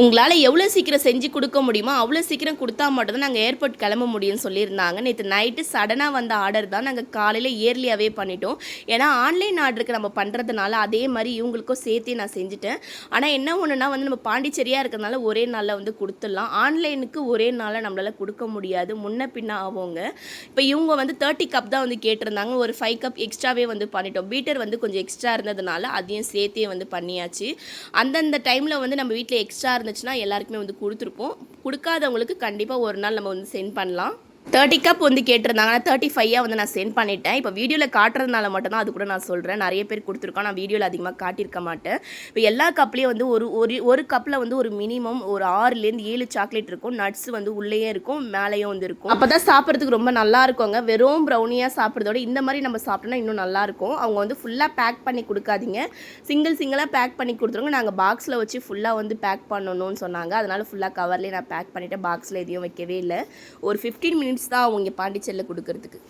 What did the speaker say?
உங்களால் எவ்வளோ சீக்கிரம் செஞ்சு கொடுக்க முடியுமோ அவ்வளோ சீக்கிரம் கொடுத்தா மட்டும்தான் நாங்கள் ஏர்போர்ட் கிளம்ப முடியும்னு சொல்லியிருந்தாங்க. நேற்று நைட்டு சடனாக வந்த ஆர்டர் தான் நாங்கள் காலையில் இயர்லியாகவே பண்ணிட்டோம். ஏன்னா ஆன்லைன் ஆர்டருக்கு நம்ம பண்ணுறதுனால அதே மாதிரி இவங்களுக்கும் சேர்த்தே நான் செஞ்சுட்டேன். ஆனால் என்ன ஒன்றுனா வந்து நம்ம பாண்டிச்சேரியாக இருக்கிறதுனால ஒரே நாளில் வந்து கொடுத்துடலாம். ஆன்லைனுக்கு ஒரே நாளில் நம்மளால் கொடுக்க முடியாது. முன்ன பின்ன ஆவோங்க இப்போ இவங்க வந்து தேர்ட்டி கப் தான் வந்து கேட்டிருந்தாங்க. ஒரு ஃபைவ் கப் எக்ஸ்ட்ராவே வந்து பண்ணிட்டோம். பீட்டர் வந்து கொஞ்சம் எக்ஸ்ட்ரா இருந்ததுனால அதையும் சேர்த்தே வந்து பண்ணியாச்சு. அந்தந்த டைமில் வந்து நம்ம வீட்டில் எக்ஸ்ட்ரா இருந்துச்சுன்னா எல்லாருக்குமே வந்து கொடுத்துருப்போம். கொடுக்காதவங்களுக்கு கண்டிப்பாக ஒரு நாள் நம்ம வந்து சென்ட் பண்ணலாம். தேர்ட்டி கப் வந்து கேட்டிருந்தாங்க. ஆனால் தேர்ட்டி ஃபைவாக வந்து நான் சென்ட் பண்ணிட்டேன். இப்போ வீடியோவில் காட்டுறதுனால மட்டும்தான் அது கூட நான் சொல்கிறேன் நிறைய பேர் கொடுத்துருக்கோம். நான் வீடியோவில் அதிகமாக காட்டியிருக்க மாட்டேன். இப்போ எல்லா கப்லேயும் வந்து ஒரு ஒரு ஒரு கப்பில் வந்து ஒரு மினிமம் ஒரு ஆறுலேருந்து ஏழு சாக்லேட் இருக்கும். நட்ஸ் வந்து உள்ளேயே இருக்கும். மேலேயும் வந்து இருக்கும். அப்போ தான் சாப்பிட்றதுக்கு ரொம்ப நல்லா இருக்குங்க வெறும் ப்ரௌனியாக சாப்பிட்றதோட இந்த மாதிரி நம்ம சாப்பிட்டோம்னா இன்னும் நல்லாயிருக்கும் அவங்க வந்து ஃபுல்லாக பேக் பண்ணி கொடுக்காதீங்க. சிங்கிள் சிங்கிளாக பேக் பண்ணி கொடுத்துருங்க. நாங்கள் பாக்ஸில் வச்சு ஃபுல்லாக வந்து பேக் பண்ணணும்னு சொன்னாங்க. அதனால் ஃபுல்லாக கவர்லேயே நான் பேக் பண்ணிவிட்டேன் பாக்ஸில் எதையும் வைக்கவே இல்லை. ஒரு ஃபிஃப்டீன் மினிட்ஸ் தான் அவங்க பாண்டிச்சேரியில் கொடுக்கறதுக்கு.